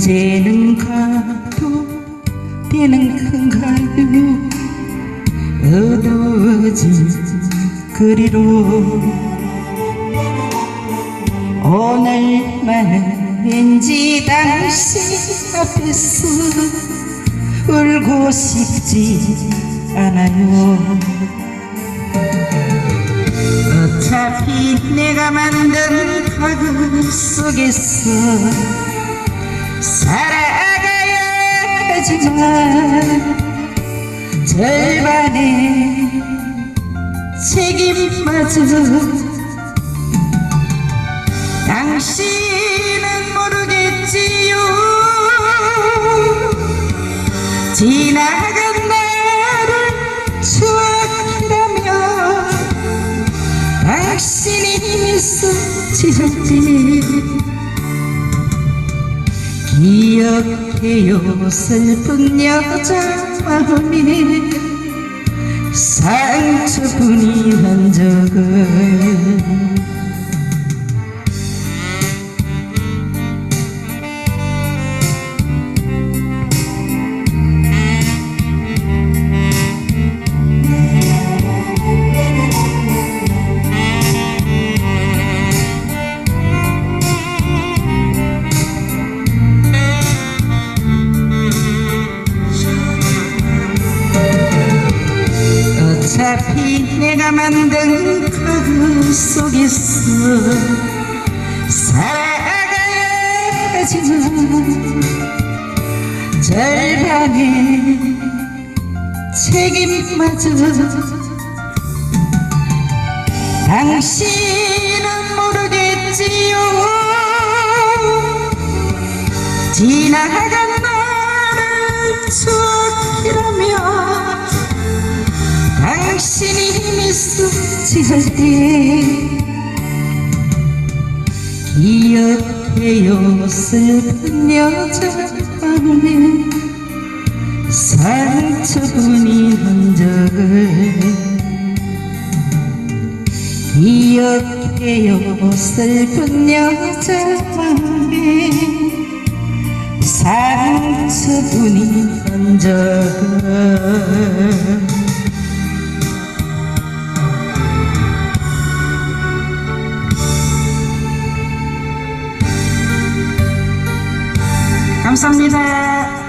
되는가도 되는가요 어두워진 그리로 오늘만은 왠지 당신 앞에서 울고 싶지 않아요. 어차피 내가 만든 가구 속에서 살아가야지만 절반의 책임마저 당신은 모르겠지요. 지나간 나를 추억이라며 당신이 미소 지었지 기억해요. 슬픈 여자 마음에 상처뿐이 흔적을 어차피 내가 만든 가구 속에서 살아가야지만 절반의 책임마저 당신은 모르겠지요. 지나간 나 지을 때 기억해요 슬픈 여자 마음에 상처뿐인 흔적을 기억해요 슬픈 여자 마음에 상처뿐인 흔적을 감사 합.